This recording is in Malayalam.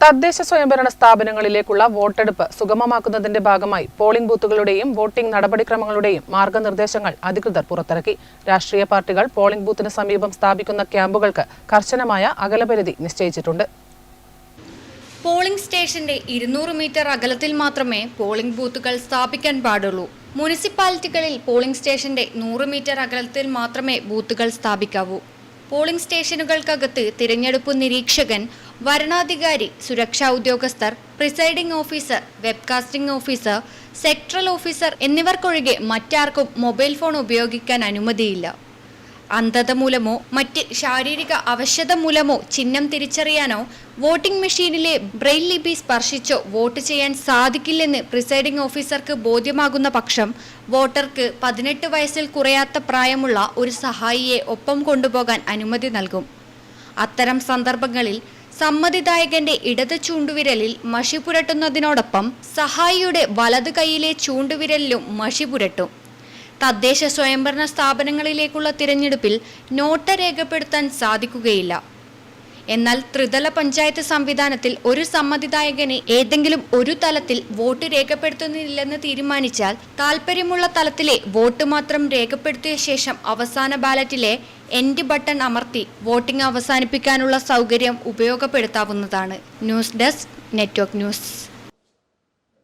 തദ്ദേശ സ്വയംഭരണ സ്ഥാപനങ്ങളിലേക്കുള്ള വോട്ടെടുപ്പ് സുഗമമാക്കുന്നതിന്റെ ഭാഗമായി പോളിംഗ് ബൂത്തുകളുടെയും വോട്ടിംഗ് നടപടിക്രമങ്ങളുടെയും മാർഗനിർദ്ദേശങ്ങൾ അധികൃതർ പുറത്തിറക്കി. രാഷ്ട്രീയ പാർട്ടികൾ പോളിംഗ് ബൂത്തിന് സമീപം സ്ഥാപിക്കുന്ന ക്യാമ്പുകൾക്ക് കർശനമായ അകലപരിധി നിശ്ചയിച്ചിട്ടുണ്ട്. പോളിംഗ് സ്റ്റേഷന്റെ ഇരുന്നൂറ് മീറ്റർ അകലത്തിൽ മാത്രമേ പോളിംഗ് ബൂത്തുകൾ സ്ഥാപിക്കാൻ പാടുള്ളൂ. മുനിസിപ്പാലിറ്റികളിൽ പോളിംഗ് സ്റ്റേഷന്റെ നൂറ് മീറ്റർ അകലത്തിൽ മാത്രമേ ബൂത്തുകൾ സ്ഥാപിക്കാവൂ. പോളിംഗ് സ്റ്റേഷനുകൾക്കകത്ത് തിരഞ്ഞെടുപ്പ് നിരീക്ഷകൻ വരണാധികാരി സുരക്ഷാ ഉദ്യോഗസ്ഥർ presiding officer webcasting officer sectoral officer എന്നിവർക്കൊഴികെ മറ്റാർക്കും മൊബൈൽ ഫോൺ ഉപയോഗിക്കാൻ അനുമതിയില്ല. അന്ധത മൂലമോ മറ്റ് ശാരീരിക അവശത മൂലമോ ചിഹ്നം തിരിച്ചറിയാനോ വോട്ടിംഗ് മെഷീനിലെ ബ്രെയിൽ ലിപി സ്പർശിച്ചോ വോട്ട് ചെയ്യാൻ സാധിക്കില്ലെന്ന് പ്രിസൈഡിംഗ് ഓഫീസർക്ക് ബോധ്യമാകുന്ന പക്ഷം വോട്ടർക്ക് പതിനെട്ട് വയസ്സിൽ കുറയാത്ത പ്രായമുള്ള ഒരു സഹായിയെ ഒപ്പം കൊണ്ടുപോകാൻ അനുമതി നൽകും. അത്തരം സന്ദർഭങ്ങളിൽ സമ്മതിദായകന്റെ ഇടത് ചൂണ്ടുവിരലിൽ മഷി പുരട്ടുന്നതിനോടൊപ്പം സഹായിയുടെ വലത് കൈയിലെ ചൂണ്ടുവിരലിലും മഷി പുരട്ടും. തദ്ദേശ സ്വയംഭരണ സ്ഥാപനങ്ങളിലേക്കുള്ള തിരഞ്ഞെടുപ്പിൽ നോട്ട രേഖപ്പെടുത്താൻ സാധിക്കുകയില്ല. എന്നാൽ ത്രിതല പഞ്ചായത്ത് സംവിധാനത്തിൽ ഒരു സമ്മതിദായകന് ഏതെങ്കിലും ഒരു തലത്തിൽ വോട്ട് രേഖപ്പെടുത്തുന്നില്ലെന്ന് തീരുമാനിച്ചാൽ താൽപ്പര്യമുള്ള തലത്തിലെ വോട്ട് മാത്രം രേഖപ്പെടുത്തിയ ശേഷം അവസാന ബാലറ്റിലെ എൻഡ് ബട്ടൺ അമർത്തി വോട്ടിംഗ് അവസാനിപ്പിക്കാനുള്ള സൗകര്യം ഉപയോഗപ്പെടുത്താവുന്നതാണ്. News desk network news.